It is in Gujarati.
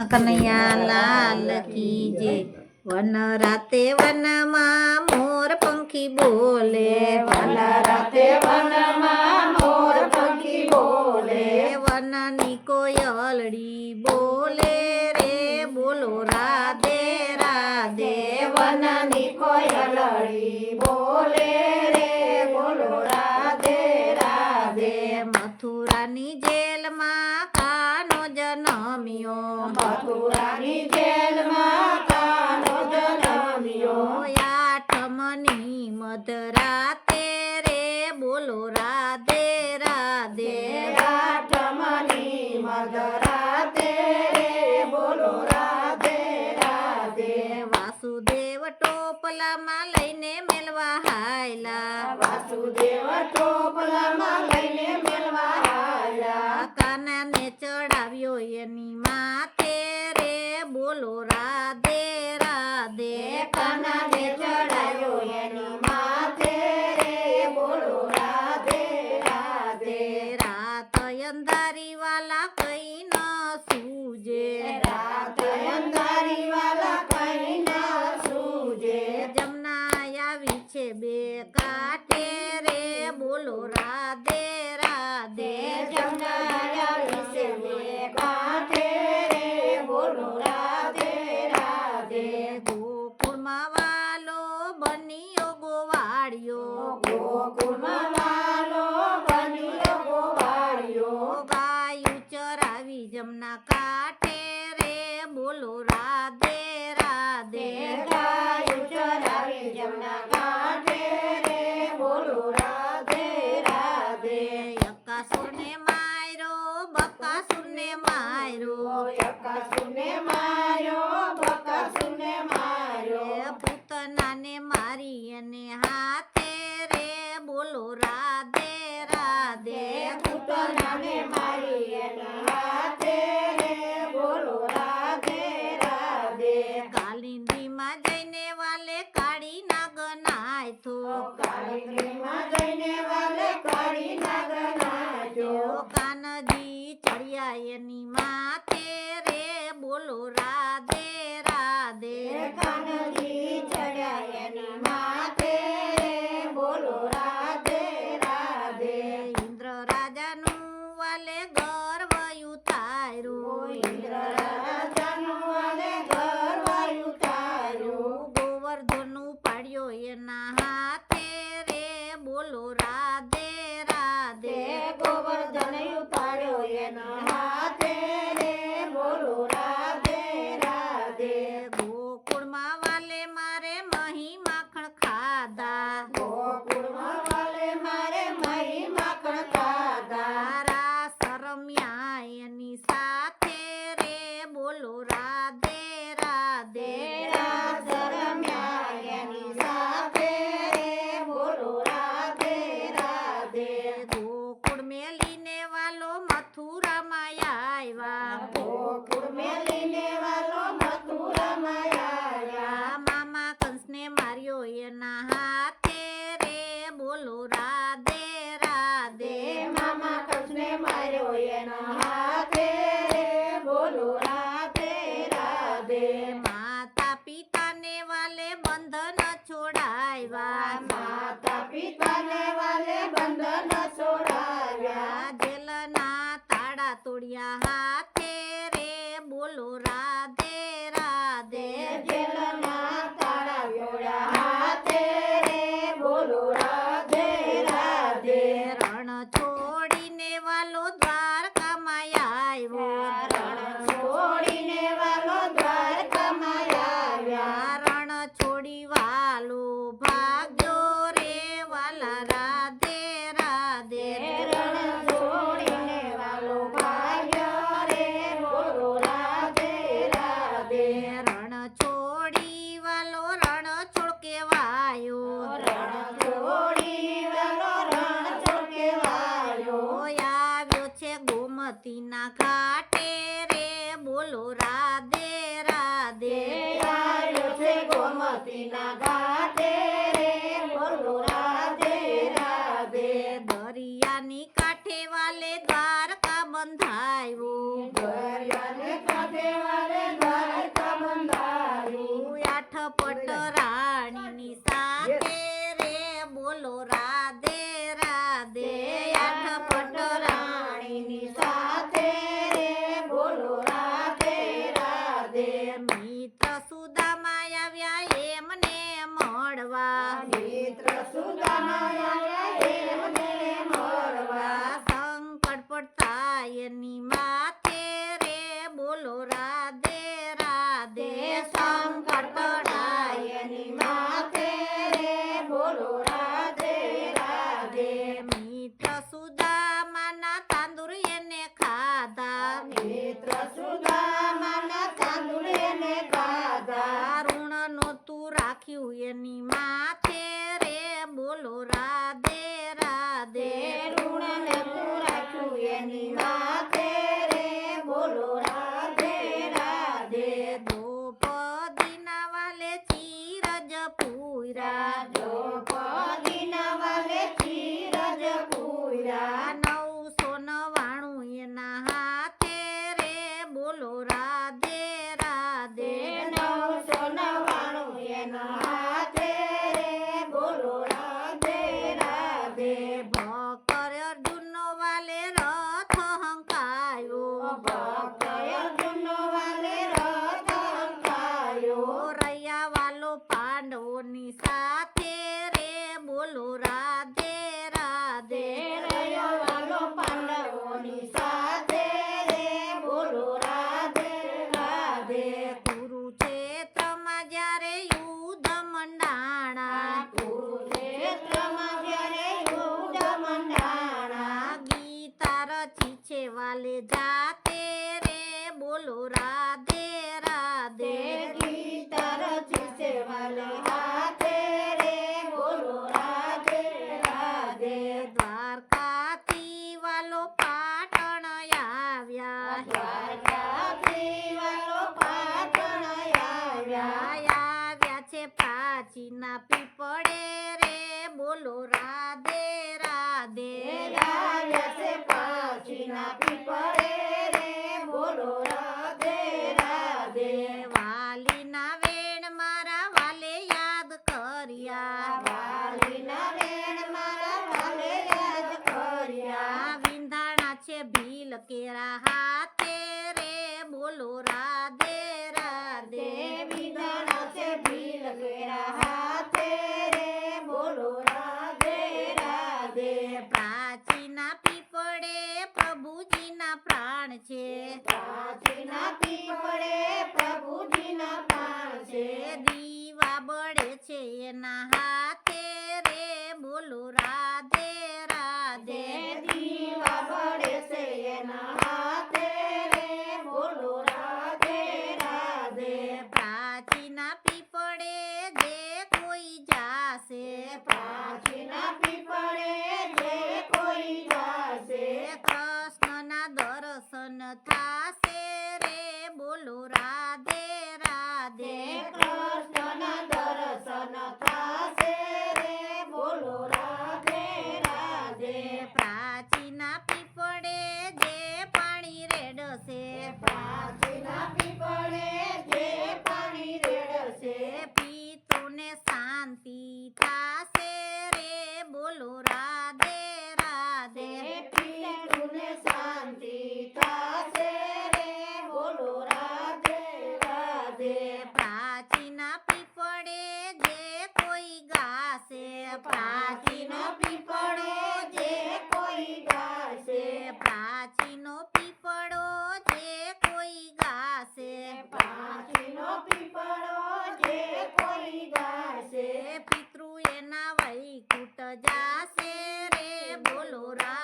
કનૈયા લાલ કી જે વન રાતે વનમાં મોર પંખી બોલે. વન રાતે વનમાં મોર પંખી બોલે. વનની કોયલડી બોલે રે. બોલો રાધે રાધે. વનની કોયલડી બોલે રે. બોલો રાધે રાધે. મથુરાની જેલમાં મધરાતે રે બોલો રાધે રાધે. આઠમની મધરાતે રે બોલો રાધે રાધે. વાસુદેવ ટોપલામાં લઈને મેલવા હાયલા. વાસુદેવ ટોપલામાં વાલા કઈ ન સૂજે રાત અંધારી વાલા કઈ ના સૂજે. જમના આવી છે બે કાંઠે રે. બોલો રાધે રાધે. જમનાયા વિશે બે કાંઠે રે. બોલો રાધે રાધે. ગોકુળમાં વાલો બન્યો ગોવાળિયો. ગોકુળમાં બોલો રાધે રાધે. પૂતનાને મારી રાધે રે. બોલો રાધે રાધે. કાલિંદીમાં જઈને વાલે કાળી નાગ નાય તો કાલિંદીમાં જઈને વાલે કાળી નાગ નાચ્યો કાનજી ચડિયા એની માથે રે. બોલો રાધે રાધે. કાનજી Yeah. છોડી વાલો રણ છોડ કેવાયો રણ છોડી વાલો રણ છોડ કેવાયો આવ્યો છે ગોમતીના ઘાટે પડતા એની માથે રે બોલો રા. પૂરા વાલે જાતે રે, બોલો રાધે રાધે તરજી સે વાલે હાથે રે. બોલો રાધે રાધે દ્વારકાથી વાલો પાટણ આવ્યા. દ્વારકાથી વાલો પાટણ આવ્યા આવ્યા છે પ્રાચીના પીપળે રે, બોલો રાધે તાજીના પીપળે દીવા બળે છે એના હાથે રે. રાધે રાધે. દીવા બળે છે દર્શન થાશે રે બોલો રાધે. પ્રાચીનો જે કોઈ ગાશે. પ્રાચીનો પીપળો જે પિતૃ એના વૈકુટ જાશે રે બોલો રા